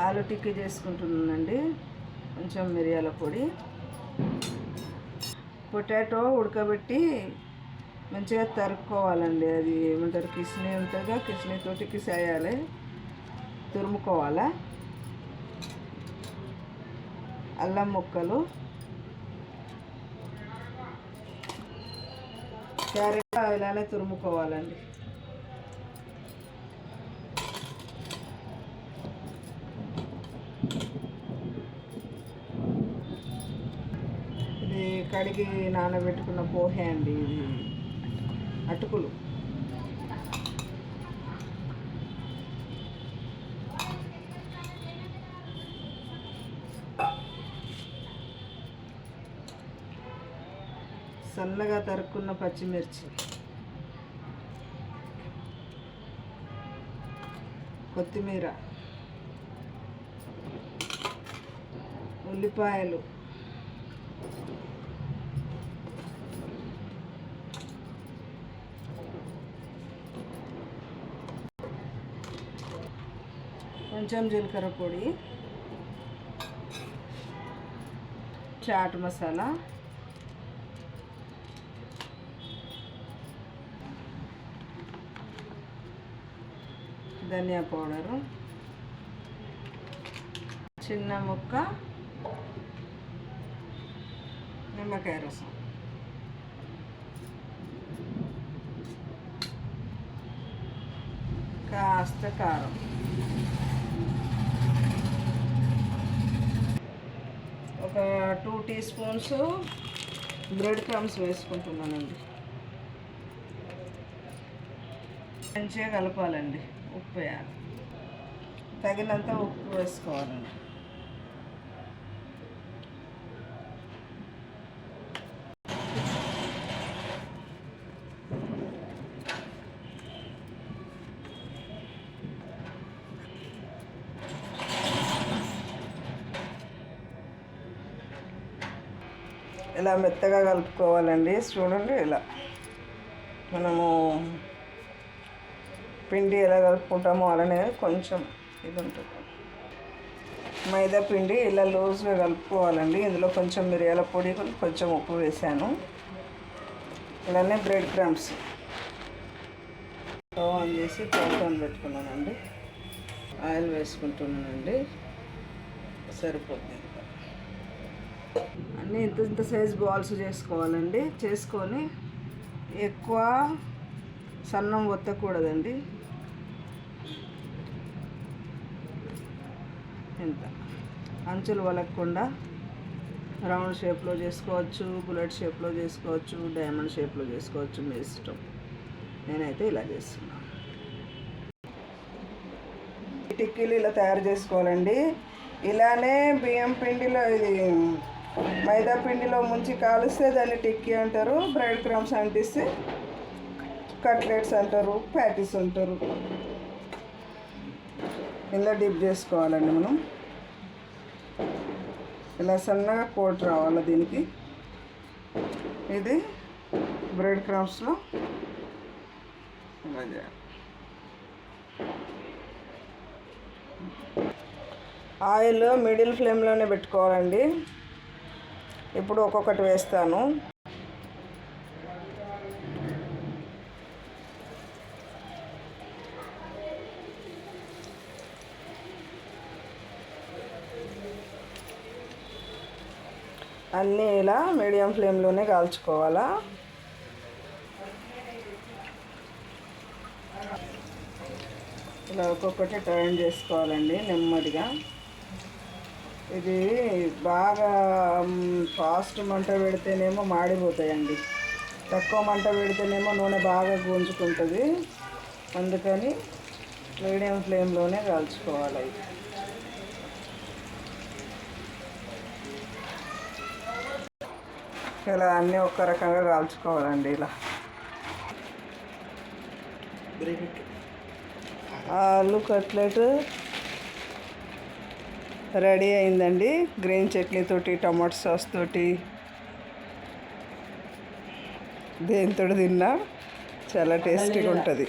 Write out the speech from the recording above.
ఆలు టిక్కీ చేసుకుంటున్నానండి కొంచెం మిరియాల పొడి. పొటాటో ఉడకబెట్టి మంచిగా తరుక్కోవాలండి. అది ఏమంటారు? కిస్నీ ఉంటుందా? కిస్నీ తోటి కిసేయాలి. తురుముకోవాలా? అల్లం ముక్కలు. క్యారెట్ ఇలానే తురుముకోవాలండి ఇది కడిగి నానబెట్టుకున్న పోహే అండి ఇది. అటుకులు. సన్నగా తరుక్కున్న పచ్చిమిర్చి. కొత్తిమీర. ఉల్లిపాయలు. కొంచెం జీలకర్ర పొడి చాట్ మసాలా ధనియా పౌడరు చిన్న ముక్క నిమ్మకాయ రసం. కాస్త కారం. ఒక two teaspoons bread crumbs వేసుకుంటున్నానండి. మంచిగా కలపాలండి ఉప్పు వేయాలి. తగినంత ఉప్పు వేసుకోవాలండి. ఇలా మెత్తగా కలుపుకోవాలండి. చూడండి ఇలా. మనము పిండి ఎలా కలుపుకుంటామో అలానే కొంచెం ఇది ఉంటుంది. మైదా పిండి ఇలా లూజ్గా కలుపుకోవాలండి. ఇందులో కొంచెం మిరియాల పొడి కొంచెం ఉప్పు వేసాను. ఇలానే బ్రెడ్ క్రమ్స్. స్టవ్ ఆన్ చేసి ప్యాన్ ఆన్ పెట్టుకున్నానండి. ఆయిల్ వేసుకుంటున్నానండి. సరిపోతుంది. అన్నీ ఇంత ఇంత సైజ్ బాల్స్ చేసుకోవాలండి. చేసుకొని ఎక్కువ సన్నం ఒత్తకూడదండి. ఇంత. అంచులు వలకకుండా రౌండ్ షేప్లో చేసుకోవచ్చు బుల్లెట్ షేప్లో చేసుకోవచ్చు డైమండ్ షేప్లో చేసుకోవచ్చు మీ ఇష్టం. నేనైతే ఇలా చేస్తున్నాను. టిక్కీలు ఇలా తయారు చేసుకోవాలండి. ఇలానే బియ్యం పిండిలో ఇది మైదా పిండిలో ముంచి కాలుస్తే దాన్ని టిక్కీ అంటారు బ్రెడ్ క్రమ్స్ అంటిస్తే కట్లెట్స్ అంటారు ప్యాటీస్ అంటారు. ఇలా డిప్ చేసుకోవాలండి మనం. ఇలా సన్నగా కోట్ రావాలి దీనికి. ఇది బ్రెడ్ క్రమ్స్లో ఇలా చేయాలి. ఆయిల్ మిడిల్ ఫ్లేమ్లోనే పెట్టుకోవాలండి. ఇప్పుడు ఒక్కొక్కటి వేస్తాను. అన్నీ ఇలా మీడియం ఫ్లేమ్లోనే కాల్చుకోవాలా? ఇలా ఒక్కొక్కటి టర్న్ చేసుకోవాలండి నెమ్మదిగా. ఇది బాగా ఫాస్ట్ మంట పెడితేనేమో మాడిపోతాయండి. తక్కువ మంట పెడితేనేమో నూనె బాగా గుంజుకుంటుంది అందుకని మీడియం ఫ్లేమ్లోనే కాల్చుకోవాలి ఇది ఇలా అన్నీ ఒక్క రకంగా కాల్చుకోవాలండి ఇలా. ఆలు కట్లెట్ రెడీ అయిందండి. గ్రీన్ చట్నీ తోటి టమాటో సాస్ తోటి. దేంతో తిన్నా చాలా టేస్టీగా ఉంటుంది.